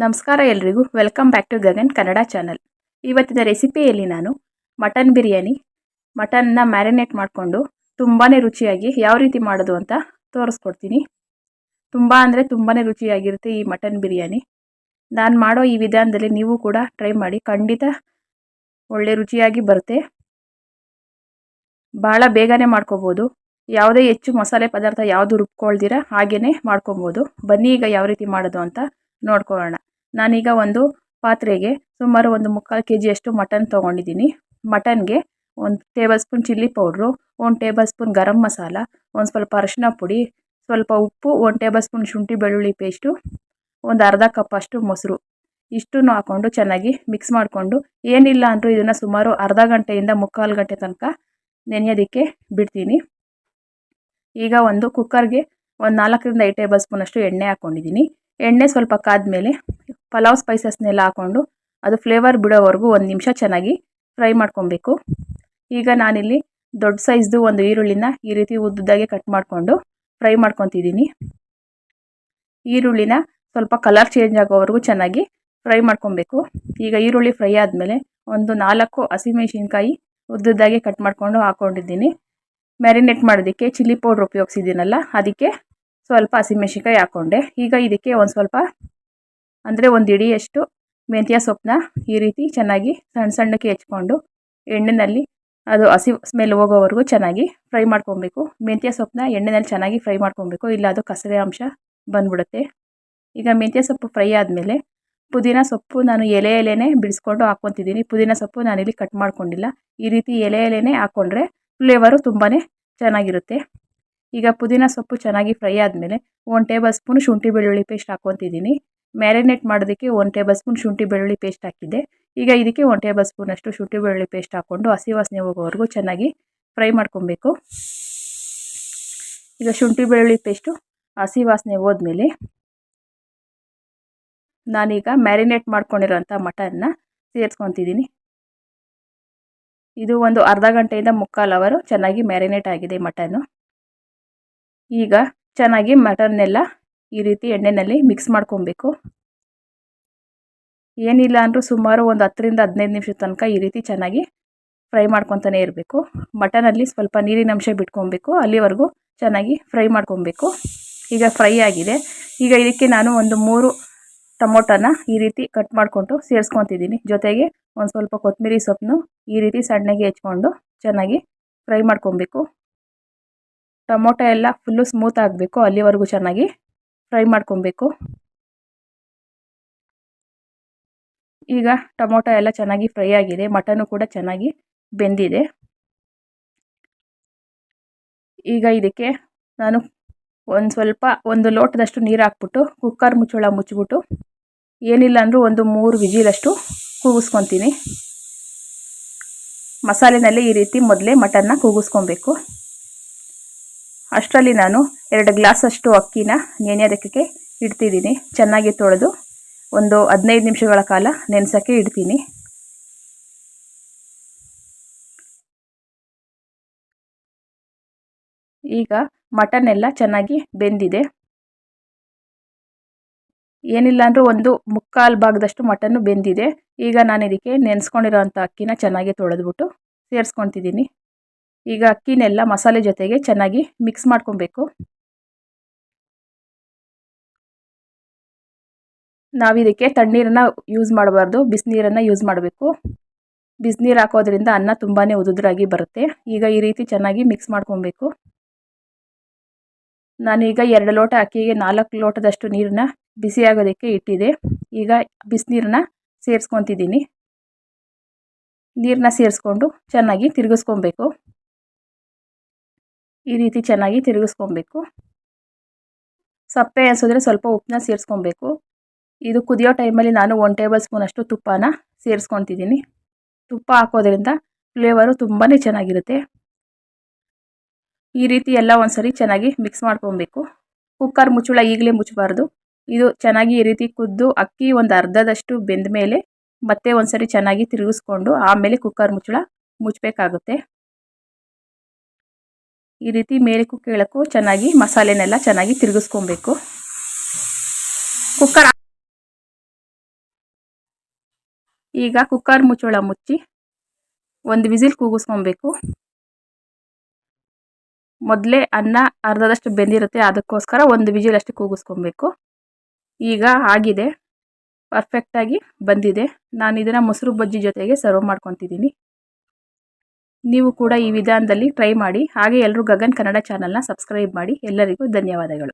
ನಮಸ್ಕಾರ ಎಲ್ರಿಗೂ. Welcome back to Gagan Kannada channel ಇವತ್ತಿನ ರೆಸಿಪಿಯಲ್ಲಿ ನಾನು ಮಟನ್ ಬಿರಿಯಾನಿ ಮಟನ್ನ ಮ್ಯಾರಿನೇಟ್ ಮಾಡಿಕೊಂಡು ತುಂಬಾ ರುಚಿಯಾಗಿ ಯಾವ ರೀತಿ ಮಾಡೋದು ಅಂತ ತೋರಿಸ್ಕೊಡ್ತೀನಿ. ತುಂಬ ಅಂದರೆ ತುಂಬಾ ರುಚಿಯಾಗಿರುತ್ತೆ ಈ ಮಟನ್ ಬಿರಿಯಾನಿ. ನಾನು ಮಾಡೋ ಈ ವಿಧಾನದಲ್ಲಿ ನೀವು ಕೂಡ ಟ್ರೈ ಮಾಡಿ, ಖಂಡಿತ ಒಳ್ಳೆ ರುಚಿಯಾಗಿ ಬರುತ್ತೆ. ಭಾಳ ಬೇಗನೆ ಮಾಡ್ಕೋಬೋದು. ಯಾವುದೇ ಹೆಚ್ಚು ಮಸಾಲೆ ಪದಾರ್ಥ ಯಾವುದು ರುಬ್ಕೊಳ್ದಿರ ಹಾಗೆಯೇ ಮಾಡ್ಕೊಬೋದು. ಬನ್ನಿ ಈಗ ಯಾವ ರೀತಿ ಮಾಡೋದು ಅಂತ ನೋಡ್ಕೊಳ್ಳೋಣ. ನಾನೀಗ ಒಂದು ಪಾತ್ರೆಗೆ ಸುಮಾರು ಒಂದು ಮುಕ್ಕಾಲು ಕೆ ಜಿಯಷ್ಟು ಮಟನ್ ತೊಗೊಂಡಿದ್ದೀನಿ. ಮಟನ್ಗೆ ಒಂದು ಟೇಬಲ್ ಸ್ಪೂನ್ ಚಿಲ್ಲಿ ಪೌಡ್ರು, ಒಂದು ಟೇಬಲ್ ಸ್ಪೂನ್ ಗರಂ ಮಸಾಲ, ಒಂದು ಸ್ವಲ್ಪ ಅರಶಿನ ಪುಡಿ, ಸ್ವಲ್ಪ ಉಪ್ಪು, ಒಂದು ಟೇಬಲ್ ಸ್ಪೂನ್ ಶುಂಠಿ ಬೆಳ್ಳುಳ್ಳಿ ಪೇಸ್ಟು, ಒಂದು ಅರ್ಧ ಕಪ್ ಅಷ್ಟು ಮೊಸರು. ಇಷ್ಟನ್ನು ಹಾಕ್ಕೊಂಡು ಚೆನ್ನಾಗಿ ಮಿಕ್ಸ್ ಮಾಡಿಕೊಂಡು ಏನಿಲ್ಲ ಅಂದರೂ ಇದನ್ನು ಸುಮಾರು ಅರ್ಧ ಗಂಟೆಯಿಂದ ಮುಕ್ಕಾಲು ಗಂಟೆ ತನಕ ನೆನೆಯೋದಕ್ಕೆ ಬಿಡ್ತೀನಿ. ಈಗ ಒಂದು ಕುಕ್ಕರ್ಗೆ ಒಂದು ನಾಲ್ಕರಿಂದ ಐದು ಟೇಬಲ್ ಸ್ಪೂನಷ್ಟು ಎಣ್ಣೆ ಹಾಕ್ಕೊಂಡಿದ್ದೀನಿ ಎಣ್ಣೆ ಸ್ವಲ್ಪ ಕಾದ್ಮೇಲೆ ಪಲಾವ್ ಸ್ಪೈಸಸ್ನೆಲ್ಲ ಹಾಕ್ಕೊಂಡು ಅದು ಫ್ಲೇವರ್ ಬಿಡೋವರೆಗೂ ಒಂದು ನಿಮಿಷ ಚೆನ್ನಾಗಿ ಫ್ರೈ ಮಾಡ್ಕೊಬೇಕು. ಈಗ ನಾನಿಲ್ಲಿ ದೊಡ್ಡ ಸೈಜ್ದು ಒಂದು ಈರುಳ್ಳಿನ ಈ ರೀತಿ ಉದ್ದುದ್ದಾಗೆ ಕಟ್ ಮಾಡಿಕೊಂಡು ಫ್ರೈ ಮಾಡ್ಕೊತಿದ್ದೀನಿ. ಈರುಳ್ಳಿನ ಸ್ವಲ್ಪ ಕಲರ್ ಚೇಂಜ್ ಆಗೋವರೆಗೂ ಚೆನ್ನಾಗಿ ಫ್ರೈ ಮಾಡ್ಕೊಬೇಕು. ಈಗ ಈರುಳ್ಳಿ ಫ್ರೈ ಆದಮೇಲೆ ಒಂದು ನಾಲ್ಕು ಹಸಿಮೆಣಸಿನ್ಕಾಯಿ ಉದ್ದುದ್ದಾಗೆ ಕಟ್ ಮಾಡಿಕೊಂಡು ಹಾಕ್ಕೊಂಡಿದ್ದೀನಿ ಮ್ಯಾರಿನೇಟ್ ಮಾಡೋದಕ್ಕೆ ಚಿಲ್ಲಿ ಪೌಡ್ರ್ ಉಪಯೋಗಿಸಿದ್ದೀನಲ್ಲ, ಅದಕ್ಕೆ ಸ್ವಲ್ಪ ಹಸಿಮೆಣ್ಸಿನ್ಕಾಯಿ ಹಾಕ್ಕೊಂಡೆ ಈಗ ಇದಕ್ಕೆ ಒಂದು ಸ್ವಲ್ಪ ಅಂದರೆ ಒಂದು ಇಡಿಯಷ್ಟು ಮೆಂತ್ಯ ಸೊಪ್ಪನ್ನ ಈ ರೀತಿ ಚೆನ್ನಾಗಿ ಸಣ್ಣ ಸಣ್ಣಕ್ಕೆ ಹೆಚ್ಕೊಂಡು ಎಣ್ಣೆಯಲ್ಲಿ ಅದು ಹಸಿ ಸ್ಮೆಲ್ ಹೋಗೋವರೆಗೂ ಚೆನ್ನಾಗಿ ಫ್ರೈ ಮಾಡ್ಕೊಬೇಕು. ಮೆಂತ್ಯ ಸೊಪ್ಪನ್ನ ಎಣ್ಣೆನಲ್ಲಿ ಚೆನ್ನಾಗಿ ಫ್ರೈ ಮಾಡ್ಕೊಬೇಕು. ಇಲ್ಲ ಅದು ಕಸರೆ ಅಂಶ ಬಂದ್ಬಿಡುತ್ತೆ. ಈಗ ಮೆಂತ್ಯ ಸೊಪ್ಪು ಫ್ರೈ ಆದಮೇಲೆ ಪುದೀನ ಸೊಪ್ಪು ನಾನು ಎಲೆ ಎಲೆನೇ ಬಿಡಿಸ್ಕೊಂಡು ಹಾಕ್ಕೊತಿದ್ದೀನಿ. ಪುದೀನ ಸೊಪ್ಪು ನಾನಿಲ್ಲಿ ಕಟ್ ಮಾಡ್ಕೊಂಡಿಲ್ಲ. ಈ ರೀತಿ ಎಲೆ ಎಲೆನೇ ಹಾಕ್ಕೊಂಡ್ರೆ ಫ್ಲೇವರು ತುಂಬಾ ಚೆನ್ನಾಗಿರುತ್ತೆ. ಈಗ ಪುದೀನ ಸೊಪ್ಪು ಚೆನ್ನಾಗಿ ಫ್ರೈ ಆದಮೇಲೆ ಒಂದು ಟೇಬಲ್ ಸ್ಪೂನ್ ಶುಂಠಿ ಬೆಳ್ಳುಳ್ಳಿ ಪೇಸ್ಟ್ ಹಾಕ್ಕೊತಿದ್ದೀನಿ. ಮ್ಯಾರಿನೇಟ್ ಮಾಡೋದಕ್ಕೆ ಒಂದು ಟೇಬಲ್ ಸ್ಪೂನ್ ಶುಂಠಿ ಬೆಳ್ಳುಳ್ಳಿ ಪೇಸ್ಟ್ ಹಾಕಿದ್ದೆ. ಈಗ ಇದಕ್ಕೆ ಒಂದು ಟೇಬಲ್ ಸ್ಪೂನಷ್ಟು ಶುಂಠಿ ಬೆಳ್ಳುಳ್ಳಿ ಪೇಸ್ಟ್ ಹಾಕ್ಕೊಂಡು ಹಸಿ ವಾಸನೆ ಹೋಗೋವರೆಗೂ ಚೆನ್ನಾಗಿ ಫ್ರೈ ಮಾಡ್ಕೊಬೇಕು. ಈಗ ಶುಂಠಿ ಬೆಳ್ಳುಳ್ಳಿ ಪೇಸ್ಟು ಹಸಿ ವಾಸನೆ ಹೋದ್ಮೇಲೆ ನಾನೀಗ ಮ್ಯಾರಿನೇಟ್ ಮಾಡ್ಕೊಂಡಿರೋಂಥ ಮಟನ್ನ ಸೇರಿಸ್ಕೊತಿದ್ದೀನಿ. ಇದು ಒಂದು ಅರ್ಧ ಗಂಟೆಯಿಂದ ಮುಕ್ಕಾಲು ಅವರು ಚೆನ್ನಾಗಿ ಮ್ಯಾರಿನೇಟ್ ಆಗಿದೆ ಮಟನ್ನು. ಈಗ ಚೆನ್ನಾಗಿ ಮಟನ್ನೆಲ್ಲ ಈ ರೀತಿ ಎಣ್ಣೆಯಲ್ಲಿ ಮಿಕ್ಸ್ ಮಾಡ್ಕೊಬೇಕು. ಏನಿಲ್ಲ ಅಂದರೂ ಸುಮಾರು ಒಂದು ಹತ್ತರಿಂದ ಹದಿನೈದು ನಿಮಿಷದ ತನಕ ಈ ರೀತಿ ಚೆನ್ನಾಗಿ ಫ್ರೈ ಮಾಡ್ಕೊತಾನೆ ಇರಬೇಕು. ಮಟನಲ್ಲಿ ಸ್ವಲ್ಪ ನೀರಿನ ಅಂಶ ಬಿಟ್ಕೊಬೇಕು. ಅಲ್ಲಿವರೆಗೂ ಚೆನ್ನಾಗಿ ಫ್ರೈ ಮಾಡ್ಕೊಬೇಕು. ಈಗ ಫ್ರೈ ಆಗಿದೆ. ಈಗ ಇದಕ್ಕೆ ನಾನು ಒಂದು ಮೂರು ಟೊಮೊಟೊನ ಈ ರೀತಿ ಕಟ್ ಮಾಡಿಕೊಂಡು ಸೇರಿಸ್ಕೊತಿದ್ದೀನಿ. ಜೊತೆಗೆ ಒಂದು ಸ್ವಲ್ಪ ಕೊತ್ತಂಬರಿ ಸೊಪ್ಪನ್ನು ಈ ರೀತಿ ಸಣ್ಣಗೆ ಹೆಚ್ಕೊಂಡು ಚೆನ್ನಾಗಿ ಫ್ರೈ ಮಾಡ್ಕೊಬೇಕು. ಟೊಮೊಟೊ ಎಲ್ಲ ಫುಲ್ಲು ಸ್ಮೂತ್ ಆಗಬೇಕು, ಅಲ್ಲಿವರೆಗೂ ಚೆನ್ನಾಗಿ ಫ್ರೈ ಮಾಡ್ಕೊಬೇಕು. ಈಗ ಟೊಮೊಟೊ ಎಲ್ಲ ಚೆನ್ನಾಗಿ ಫ್ರೈ ಆಗಿದೆ ಮಟನು ಕೂಡ ಚೆನ್ನಾಗಿ ಬೆಂದಿದೆ. ಈಗ ಇದಕ್ಕೆ ನಾನು ಒಂದು ಸ್ವಲ್ಪ, ಒಂದು ಲೋಟದಷ್ಟು ನೀರು ಹಾಕ್ಬಿಟ್ಟು ಕುಕ್ಕರ್ ಮುಚ್ಚಳ ಮುಚ್ಚಿಬಿಟ್ಟು, ಏನಿಲ್ಲ ಅಂದರೂ ಒಂದು ಮೂರು ವಿಜಿಲಷ್ಟು ಕೂಗಿಸ್ಕೊತೀನಿ. ಮಸಾಲೆನಲ್ಲಿ ಈ ರೀತಿ ಮೊದಲೇ ಮಟನ್ನ ಕೂಗಿಸ್ಕೊಬೇಕು. ಅಷ್ಟರಲ್ಲಿ ನಾನು ಎರಡು ಗ್ಲಾಸಷ್ಟು ಅಕ್ಕಿನ ನೆನೆಯೋದಕ್ಕೆ ಇಡ್ತಿದ್ದೀನಿ. ಚೆನ್ನಾಗಿ ತೊಳೆದು ಒಂದು ಹದಿನೈದು ನಿಮಿಷಗಳ ಕಾಲ ನೆನೆಸೋಕ್ಕೆ ಇಡ್ತೀನಿ. ಈಗ ಮಟನ್ ಎಲ್ಲ ಚೆನ್ನಾಗಿ ಬೆಂದಿದೆ. ಏನಿಲ್ಲ ಅಂದರೂ ಒಂದು ಮುಕ್ಕಾಲು ಭಾಗದಷ್ಟು ಮಟನ್ನು ಬೆಂದಿದೆ. ಈಗ ನಾನು ಇದಕ್ಕೆ ನೆನೆಸ್ಕೊಂಡಿರೋಂಥ ಅಕ್ಕಿನ ಚೆನ್ನಾಗಿ ತೊಳೆದ್ಬಿಟ್ಟು ಸೇರಿಸ್ಕೊತಿದ್ದೀನಿ. ಈಗ ಅಕ್ಕಿನೆಲ್ಲ ಮಸಾಲೆ ಜೊತೆಗೆ ಚೆನ್ನಾಗಿ ಮಿಕ್ಸ್ ಮಾಡ್ಕೊಬೇಕು. ನಾವಿದಕ್ಕೆ ತಣ್ಣೀರನ್ನು ಯೂಸ್ ಮಾಡಬಾರ್ದು, ಬಿಸಿನೀರನ್ನು ಯೂಸ್ ಮಾಡಬೇಕು. ಬಿಸಿನೀರು ಹಾಕೋದ್ರಿಂದ ಅನ್ನ ತುಂಬಾ ಉದುದ್ರಾಗಿ ಬರುತ್ತೆ. ಈಗ ಈ ರೀತಿ ಚೆನ್ನಾಗಿ ಮಿಕ್ಸ್ ಮಾಡ್ಕೊಬೇಕು. ನಾನೀಗ ಎರಡು ಲೋಟ ಅಕ್ಕಿಗೆ ನಾಲ್ಕು ಲೋಟದಷ್ಟು ನೀರನ್ನ ಬಿಸಿ ಆಗೋದಕ್ಕೆ ಇಟ್ಟಿದೆ. ಈಗ ಬಿಸಿನೀರನ್ನ ಸೇರಿಸ್ಕೊತಿದ್ದೀನಿ. ನೀರನ್ನ ಸೇರಿಸ್ಕೊಂಡು ಚೆನ್ನಾಗಿ ತಿರುಗಿಸ್ಕೊಬೇಕು. ಈ ರೀತಿ ಚೆನ್ನಾಗಿ ತಿರುಗಿಸ್ಕೊಬೇಕು. ಸಪ್ಪೆ ಅನಿಸಿದ್ರೆ ಸ್ವಲ್ಪ ಉಪ್ಪನ್ನ ಸೇರಿಸ್ಕೊಬೇಕು. ಇದು ಕುದಿಯೋ ಟೈಮಲ್ಲಿ ನಾನು ಒನ್ ಟೇಬಲ್ ಸ್ಪೂನಷ್ಟು ತುಪ್ಪನ ಸೇರಿಸ್ಕೊತಿದ್ದೀನಿ ತುಪ್ಪ ಹಾಕೋದ್ರಿಂದ ಫ್ಲೇವರು ತುಂಬಾ ಚೆನ್ನಾಗಿರುತ್ತೆ. ಈ ರೀತಿ ಎಲ್ಲ ಒಂದ್ಸರಿ ಚೆನ್ನಾಗಿ ಮಿಕ್ಸ್ ಮಾಡ್ಕೊಬೇಕು. ಕುಕ್ಕರ್ ಮುಚ್ಚಳ ಈಗಲೇ ಮುಚ್ಚಬಾರ್ದು. ಇದು ಚೆನ್ನಾಗಿ ಈ ರೀತಿ ಕುದ್ದು ಅಕ್ಕಿ ಒಂದು ಅರ್ಧದಷ್ಟು ಬೆಂದ ಮೇಲೆ ಮತ್ತೆ ಒಂದ್ಸರಿ ಚೆನ್ನಾಗಿ ತಿರುಗಿಸ್ಕೊಂಡು ಆಮೇಲೆ ಕುಕ್ಕರ್ ಮುಚ್ಚಳ ಮುಚ್ಚಬೇಕಾಗುತ್ತೆ. ಈ ರೀತಿ ಮೇಲಕ್ಕೂ ಕೇಳಕ್ಕೂ ಚೆನ್ನಾಗಿ ಮಸಾಲೆನೆಲ್ಲ ಚೆನ್ನಾಗಿ ತಿರುಗಿಸ್ಕೊಬೇಕು. ಕುಕ್ಕರ್ ಈಗ ಕುಕ್ಕರ್ ಮುಚ್ಚೋಳ ಮುಚ್ಚಿ ಒಂದು ವಿಸಿಲ್ ಕೂಗಿಸ್ಕೊಬೇಕು. ಮೊದಲೇ ಅನ್ನ ಅರ್ಧದಷ್ಟು ಬೆಂದಿರುತ್ತೆ, ಅದಕ್ಕೋಸ್ಕರ ಒಂದು ವಿಜಿಲ್ ಅಷ್ಟು ಕೂಗಿಸ್ಕೊಬೇಕು. ಈಗ ಆಗಿದೆ ಪರ್ಫೆಕ್ಟಾಗಿ ಬಂದಿದೆ. ನಾನು ಇದನ್ನು ಮೊಸರು ಬಜ್ಜಿ ಜೊತೆಗೆ ಸರ್ವ್ ಮಾಡ್ಕೊತಿದ್ದೀನಿ. ನೀವು ಕೂಡ ಈ ವಿಧಾನದಲ್ಲಿ ಟ್ರೈ ಮಾಡಿ. ಹಾಗೆ ಎಲ್ಲರೂ ಗಗನ್ ಕನ್ನಡ ಚಾನಲ್ನ ಸಬ್ಸ್ಕ್ರೈಬ್ ಮಾಡಿ. ಎಲ್ಲರಿಗೂ ಧನ್ಯವಾದಗಳು.